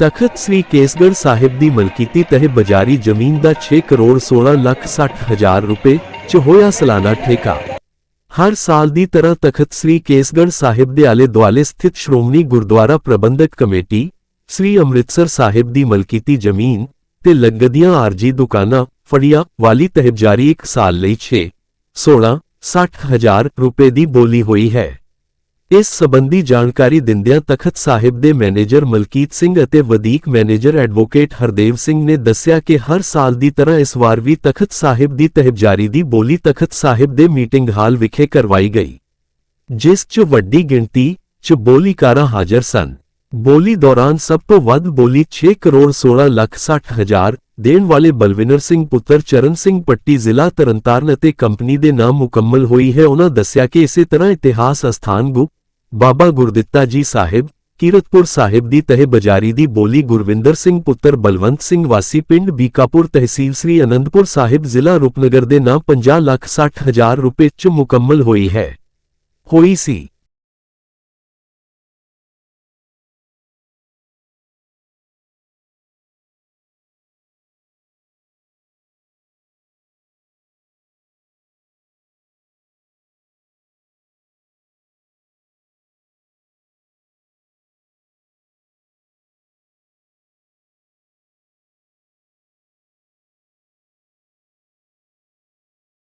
ਤਖਤ ਸ੍ਰੀ ਕੇਸਗੜ੍ਹ ਸਾਹਿਬ ਦੀ ਮਲਕੀਤੀ ਤਹਿ ਬਜਾਰੀ ਜ਼ਮੀਨ ਦਾ 6 ਕਰੋੜ 16 ਲੱਖ 60 ਹਜ਼ਾਰ ਰੁਪਏ ਚ ਹੋਇਆ ਸਾਲਾਨਾ ਠੇਕਾ। ਹਰ ਸਾਲ ਦੀ ਤਰ੍ਹਾਂ ਤਖਤ ਸ੍ਰੀ ਕੇਸਗੜ੍ਹ ਸਾਹਿਬ ਦੇ ਆਲੇ ਦੁਆਲੇ ਸਥਿਤ ਸ਼੍ਰੋਮਣੀ ਗੁਰਦੁਆਰਾ ਪ੍ਰਬੰਧਕ ਕਮੇਟੀ, ਸ੍ਰੀ ਅੰਮ੍ਰਿਤਸਰ ਸਾਹਿਬ ਦੀ ਮਲਕੀਤੀ ਜ਼ਮੀਨ ਤੇ ਲੱਗਦੀਆਂ ਆਰਜੀ ਦੁਕਾਨਾਂ ਫੜੀਆਂ ਵਾਲੀ ਤਹਿਬਜਾਰੀ ਇੱਕ ਸਾਲ ਲਈ 6 16 60 ਹਜ਼ਾਰ ਰੁਪਏ ਦੀ ਬੋਲੀ ਹੋਈ ਹੈ। ਇਸ ਸਬੰਧੀ ਜਾਣਕਾਰੀ ਦਿੰਦਿਆਂ ਤਖਤ ਸਾਹਿਬ ਦੇ ਮੈਨੇਜਰ ਮਲਕੀਤ ਸਿੰਘ ਅਤੇ ਵਧੀਕ ਮੈਨੇਜਰ ਐਡਵੋਕੇਟ ਹਰਦੇਵ ਸਿੰਘ ਨੇ ਦੱਸਿਆ ਕਿ ਹਰ ਸਾਲ ਦੀ ਤਰ੍ਹਾਂ ਇਸ ਵਾਰ ਵੀ ਤਖਤ ਸਾਹਿਬ ਦੀ ਤਹਿਬਜਾਰੀ ਦੀ ਬੋਲੀ ਤਖਤ ਸਾਹਿਬ ਦੇ ਮੀਟਿੰਗ ਹਾਲ ਵਿਖੇ ਕਰਵਾਈ ਗਈ ਜਿਸ 'ਚ ਵੱਡੀ ਗਿਣਤੀ 'ਚ ਬੋਲੀਕਾਰਾਂ ਹਾਜ਼ਰ ਸਨ ਬੋਲੀ ਦੌਰਾਨ ਸਭ ਤੋਂ ਵੱਧ ਬੋਲੀ 6 ਕਰੋੜ 16 ਲੱਖ 60 ਹਜ਼ਾਰ ਦੇਣ ਵਾਲੇ ਬਲਵਿੰਦਰ ਸਿੰਘ ਪੁੱਤਰ ਚਰਨ ਸਿੰਘ ਪੱਟੀ ਜ਼ਿਲ੍ਹਾ ਤਰਨਤਾਰਨ ਅਤੇ ਕੰਪਨੀ ਦੇ ਨਾਮ ਮੁਕੰਮਲ ਹੋਈ ਹੈ ਉਹਨਾਂ ਦੱਸਿਆ ਕਿ ਇਸੇ ਤਰ੍ਹਾਂ ਇਤਿਹਾਸ ਅਸਥਾਨ ਗੁ ਬਾਬਾ ਗੁਰਦਿੱਤਾ ਜੀ ਸਾਹਿਬ ਕੀਰਤਪੁਰ ਸਾਹਿਬ ਦੀ ਤਹਿ ਬਜਾਰੀ ਦੀ ਬੋਲੀ ਗੁਰਵਿੰਦਰ ਸਿੰਘ ਪੁੱਤਰ ਬਲਵੰਤ ਸਿੰਘ ਵਾਸੀ ਪਿੰਡ ਬੀਕਾਪੁਰ ਤਹਿਸੀਲ ਸ੍ਰੀ ਅਨੰਦਪੁਰ ਸਾਹਿਬ ਜ਼ਿਲ੍ਹਾ ਰੂਪਨਗਰ ਦੇ ਨਾਮ 50 ਲੱਖ 60 ਹਜ਼ਾਰ ਰੁਪਏ ਚ ਮੁਕੰਮਲ ਹੋਈ ਹੈ ਹੋਈ ਸੀ